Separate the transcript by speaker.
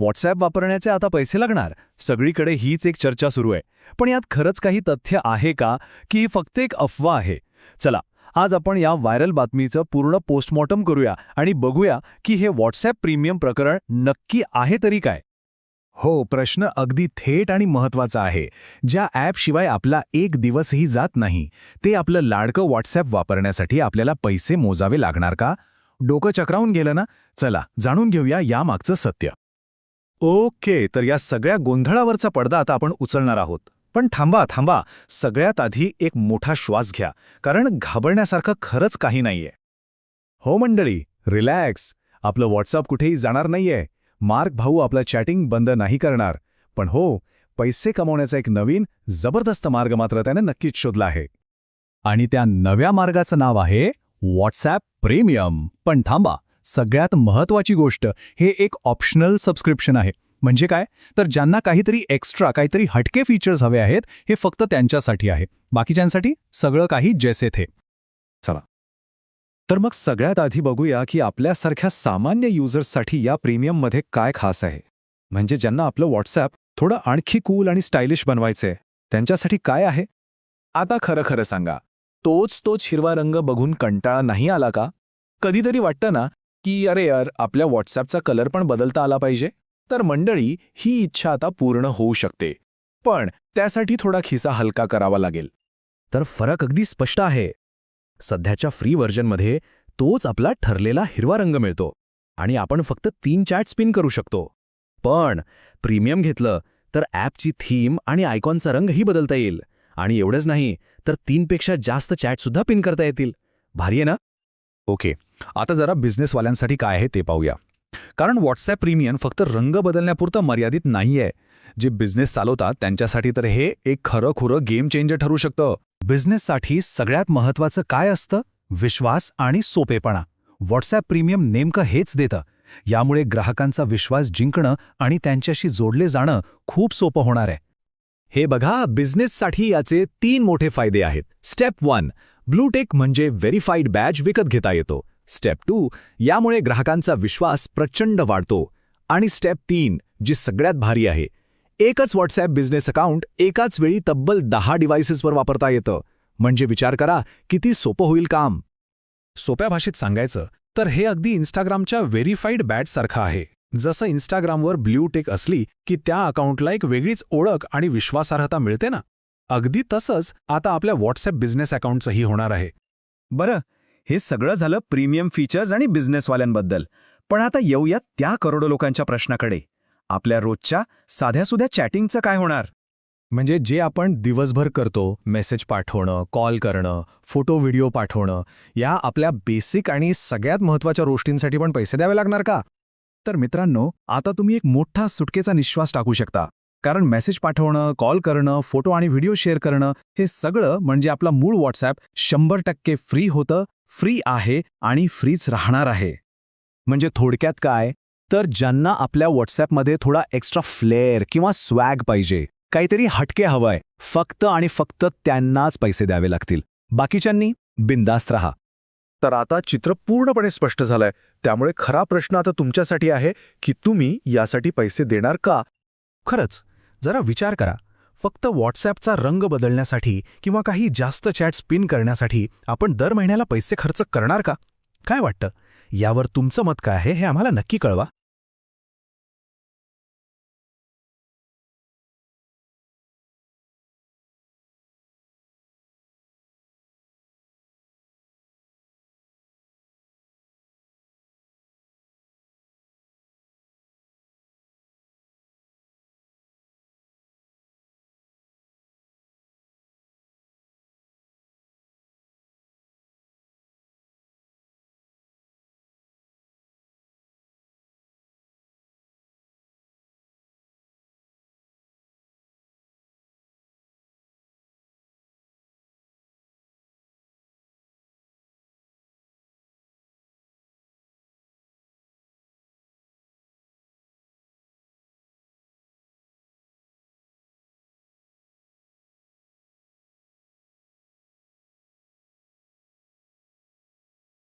Speaker 1: WhatsApp वापरण्याचे आता पैसे लागणार. सगळीकडे हीच एक चर्चा सुरू आहे. पण यात खरंच काही तथ्य आहे का? की ही फक्त एक अफवा आहे. चला आज आपण या व्हायरल बातमीचं पूर्ण पोस्टमॉर्टम करूया आणि बघूया की हे व्हॉट्सॲप प्रीमियम प्रकरण नक्की आहे तरी काय.
Speaker 2: हो प्रश्न अगदी थेट आणि महत्त्वाचा आहे. ज्या ॲपशिवाय आपला एक दिवसही जात नाही ते आपलं लाडकं व्हॉट्सॲप वापरण्यासाठी आपल्याला पैसे मोजावे लागणार का? डोकं चक्रावून गेलं ना? चला जाणून घेऊया यामागचं सत्य.
Speaker 1: ओके तर या सगळ्या गोंधळावरचा पडदा आता आपण उचलणार आहोत. पण थांबा थांबा. सगळ्यात आधी एक मोठा श्वास घ्या कारण घाबरण्यासारखं खरंच काही नाहीये. हो मंडळी रिलॅक्स. आपलं व्हॉट्सअप कुठेही जाणार नाहीये. मार्क भाऊ आपलं चॅटिंग बंद नाही करणार. पण हो पैसे कमवण्याचा एक नवीन जबरदस्त मार्ग मात्र त्याने नक्कीच शोधला आहे. आणि त्या नव्या मार्गाचं नाव आहे व्हॉट्सॲप प्रीमियम पण थांबा. सगळ्यात महत्वाची गोष्ट हे एक ऑप्शनल सबस्क्रिप्शन आहे. म्हणजे काय? तर ज्यांना काहीतरी एक्स्ट्रा काहीतरी हटके फीचर्स हवे आहेत हे फक्त त्यांच्यासाठी आहे. बाकीच्यांसाठी सगळं काही जैसे थे. चला. तर मग सगळ्यात आधी बघूया की आपल्यासारख्या सामान्य युजर्ससाठी या प्रीमियममध्ये काय खास आहे. म्हणजे ज्यांना आपलं व्हॉट्सॲप थोडं आणखी कूल आणि स्टायलिश बनवायचंय. त्यांच्यासाठी काय आहे? आता खरं खरं सांगा. तोच तोच हिरवा रंग बघून कंटाळा नाही आला का? कधीतरी वाटतं ना की अरे यार आपल्या व्हॉट्सॲपचा कलर पण बदलता आला पाहिजे? तर मंडळी ही इच्छा आता पूर्ण होऊ शकते. पण त्यासाठी थोडा खिसा हलका करावा लागेल. तर फरक अगदी स्पष्ट आहे. सध्याच्या फ्री व्हर्जनमध्ये तोच आपला ठरलेला हिरवा रंग मिळतो आणि आपण फक्त तीन चॅट स्पिन करू शकतो. पण प्रीमियम घेतलं तर ॲपची थीम आणि आयकॉनचा रंगही बदलता येईल. आणि एवढंच नाही तर तीनपेक्षा जास्त चॅटसुद्धा पिन करता येतील. भारी आहे ना? ओके आता जरा बिझनेसवाल्यांसाठी काय आहे ते पाहूया. कारण व्हॉट्सॲप प्रीमियम फक्त रंग बदलण्यापुरतं मर्यादित नाहीये. जे बिझनेस चालवतात त्यांच्यासाठी तर हे एक खरं खुरं गेम चेंजर ठरू शकतं. बिझनेससाठी सगळ्यात महत्वाचं काय असतं? विश्वास आणि सोपेपणा. व्हॉट्सॲप प्रीमियम नेमकं हेच देतं. यामुळे ग्राहकांचा विश्वास जिंकणं आणि त्यांच्याशी जोडले जाणं खूप सोपं होणार आहे. हे बघा बिझनेससाठी याचे तीन मोठे फायदे आहेत. स्टेप वन ब्लूटेक म्हणजे व्हेरीफाईड बॅच विकत घेता येतो. स्टेप टू यामुळे ग्राहकांचा विश्वास प्रचंड वाढतो. आणि स्टेप तीन जी सगळ्यात भारी आहे एकच व्हॉट्सॲप बिझनेस अकाउंट एकाच वेळी तब्बल दहा डिव्हायसेसवर वापरता येतं. म्हणजे विचार करा किती सोपं होईल काम. सोप्या भाषेत सांगायचं तर हे अगदी इन्स्टाग्रामच्या व्हेरीफाईड बॅटसारखं आहे. जसं इन्स्टाग्रामवर ब्ल्यू टेक असली की त्या अकाउंटला एक वेगळीच ओळख आणि विश्वासार्हता मिळते ना? अगदी तसंच आता आपल्या व्हॉट्सॲप बिझनेस अकाउंटचंही होणार आहे. बरं हे सगळं झालं प्रीमियम फीचर्स आणि बिझनेसवाल्यांबद्दल. पण आता येऊया त्या करोडो लोकांच्या प्रश्नाकडे. आपल्या रोजच्या साध्यासुध्या चॅटिंगचं काय होणार? म्हणजे जे आपण दिवसभर करतो मेसेज पाठवणं कॉल करणं फोटो व्हिडिओ पाठवणं या आपल्या बेसिक आणि सगळ्यात महत्त्वाच्या गोष्टींसाठी पण पैसे द्यावे लागणार का? तर मित्रांनो आता तुम्ही एक मोठा सुटकेचा निश्वास टाकू शकता. कारण मेसेज पाठवणं कॉल करणं फोटो आणि व्हिडिओ शेअर करणं हे सगळं म्हणजे आपला मूळ व्हॉट्सॲप शंभर टक्के फ्री होतं फ्री आहे आणि फ्रीच राहणार आहे. म्हणजे थोडक्यात काय? तर ज्यांना आपल्या व्हॉट्सॲपमध्ये थोडा एक्स्ट्रा फ्लेअर किंवा स्वॅग पाहिजे काहीतरी हटके हवंय फक्त आणि फक्त त्यांनाच पैसे द्यावे लागतील. बाकीच्यांनी बिंदास्त राहा. तर आता चित्र पूर्णपणे स्पष्ट झालंय. त्यामुळे खरा प्रश्न आता तुमच्यासाठी आहे की तुम्ही यासाठी पैसे देणार का? खरंच जरा विचार करा. फक्त व्हॉट्सॲपचा रंग बदलण्यासाठी किंवा काही जास्त चॅट स्पिन करण्यासाठी आपण दर महिन्याला पैसे खर्च करणार का? काय वाटतं? यावर तुमचं मत काय आहे हे आम्हाला नक्की कळवा.